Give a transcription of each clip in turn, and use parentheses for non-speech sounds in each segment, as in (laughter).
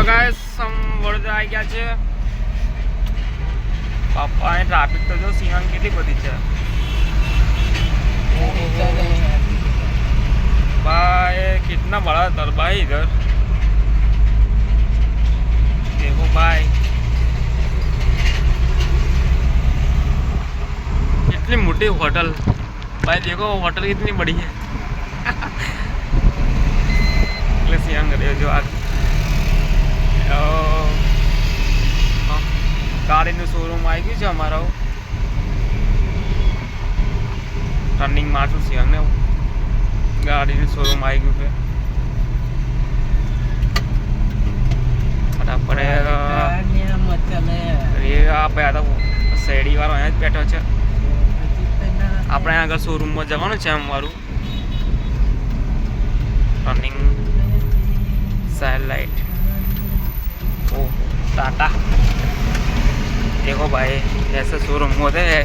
Guys સમ વડોદરા આવી ગયા છે પાપા એ ટ્રાફિક તો જો સિંહણ કેટલી બધી છે भाई कितना बड़ा दरबार है इधर देखो भाई कितनी मोटी होटल भाई देखो होटल कितनी बड़ी है (laughs) એટલે સિયાંગ રહ્યો જો આ ગાડીનું શોરૂમ આવી ગયું છે અમારો. ટર્નિંગ મારશું છે અમને ગાડીનું શોરૂમ આવી ગયું છે. આપણે આપણે આ તો જ બેઠો છે. આપણે આગળ શોરૂમમાં જવાનું છે અમારું. રનિંગ સેટેલાઇટ ઓ ટાટા देखो भाई ऐसे शोरूम होते हैं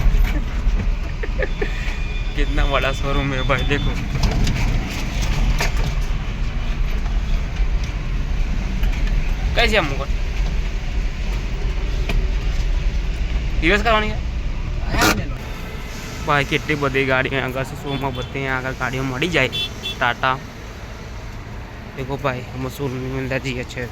कितना बड़ा शोरूम है भाई देखो कैसे हम मुकुट દિવસ કરવાની છે ભાઈ કેટલી બધી ગાડીઓ આગળ છે શોમાં બધી અહીંયા આગળ ગાડીઓ મળી જાય ટાટા દેખો ભાઈ हम शोरूम में अंदर જઈએ છે